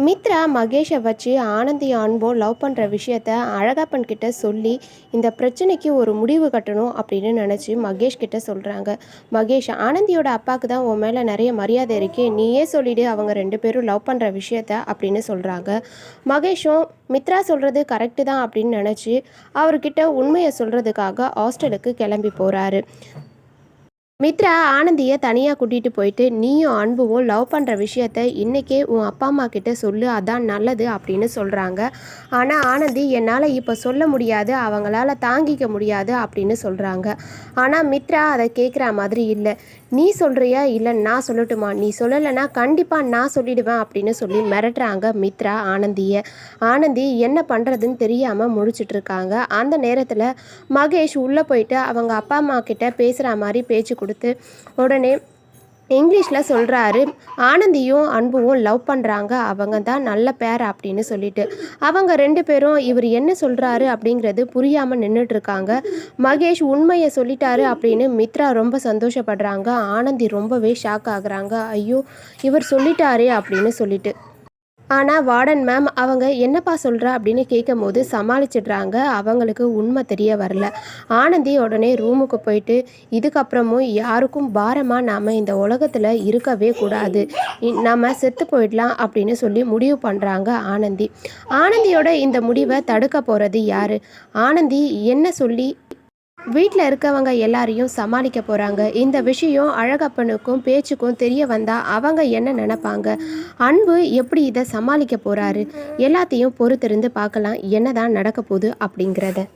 மித்ரா மகேஷை வச்சு ஆனந்தி அன்போ லவ் பண்ணுற விஷயத்த அழகப்பன் கிட்ட சொல்லி இந்த பிரச்சனைக்கு ஒரு முடிவு கட்டணும் அப்படின்னு நினச்சி மகேஷ் கிட்ட சொல்கிறாங்க மகேஷ் ஆனந்தியோட அப்பாவுக்கு தான் உன் மேலே நிறைய மரியாதை இருக்கே நீயே சொல்லிவிடு அவங்க ரெண்டு பேரும் லவ் பண்ணுற விஷயத்த அப்படின்னு சொல்கிறாங்க மகேஷும் மித்ரா சொல்கிறது கரெக்டு தான் அப்படின்னு நினச்சி அவர்கிட்ட உண்மையை சொல்கிறதுக்காக ஹாஸ்டலுக்கு கிளம்பி போகிறாரு மித்ரா ஆனந்தியை தனியாக கூட்டிகிட்டு போயிட்டு நீயும் அன்புவும் லவ் பண்ணுற விஷயத்த இன்றைக்கே உன் அப்பா அம்மா கிட்ட சொல்லு அதான் நல்லது அப்படின்னு சொல்கிறாங்க ஆனால் ஆனந்தி என்னால் இப்போ சொல்ல முடியாது அவங்களால தாங்கிக்க முடியாது அப்படின்னு சொல்கிறாங்க ஆனால் மித்ரா அதை கேட்குற மாதிரி இல்லை. நீ சொல்கிறியா இல்லை நான் சொல்லட்டுமா? நீ சொல்லலைன்னா கண்டிப்பாக நான் சொல்லிடுவேன் அப்படின்னு சொல்லி மிரட்டுறாங்க மித்ரா ஆனந்தியை. ஆனந்தி என்ன பண்ணுறதுன்னு தெரியாமல் முடிச்சிட்ருக்காங்க அந்த நேரத்தில் மகேஷ் உள்ளே போயிட்டு அவங்க அப்பா அம்மா கிட்ட பேசுகிற மாதிரி பேச்சு கொடுத்து உடனே இங்கிலீஷில் சொல்கிறாரு ஆனந்தியும் அன்புவும் லவ் பண்ணுறாங்க அவங்க தான் நல்ல பேர் அப்படின்னு சொல்லிட்டு. அவங்க ரெண்டு பேரும் இவர் என்ன சொல்கிறாரு அப்படிங்கிறது புரியாமல் நின்றுட்டுருக்காங்க மகேஷ் உண்மையை சொல்லிட்டாரு அப்படின்னு மித்ரா ரொம்ப சந்தோஷப்படுறாங்க. ஆனந்தி ரொம்பவே ஷாக் ஆகுறாங்க. ஐயோ இவர் சொல்லிட்டாரே அப்படின்னு சொல்லிட்டு. ஆனால் வார்டன் மேம் அவங்க என்னப்பா சொல்கிறா அப்படின்னு கேட்கும் போது சமாளிச்சிடுறாங்க. அவங்களுக்கு உண்மை தெரிய வரல. ஆனந்தி உடனே ரூமுக்கு போயிட்டு இதுக்கப்புறமும் யாருக்கும் பாரமாக நாம் இந்த உலகத்தில் இருக்கவே கூடாது. நம்ம செத்து போயிடலாம் அப்படின்னு சொல்லி முடிவு பண்ணுறாங்க ஆனந்தி. ஆனந்தியோட இந்த முடிவை தடுக்க போகிறது யார்? ஆனந்தி என்ன சொல்லி வீட்டில் இருக்கவங்க எல்லாரையும் சமாளிக்க போகிறாங்க இந்த விஷயம் அழகப்பனுக்கும் பேச்சுக்கும் தெரிய வந்தால் அவங்க என்ன நினப்பாங்க? அன்பு எப்படி இதை சமாளிக்க போகிறாரு எல்லாத்தையும் பொறுத்திருந்து பார்க்கலாம். என்ன தான் நடக்க போகுது அப்படிங்கிறத.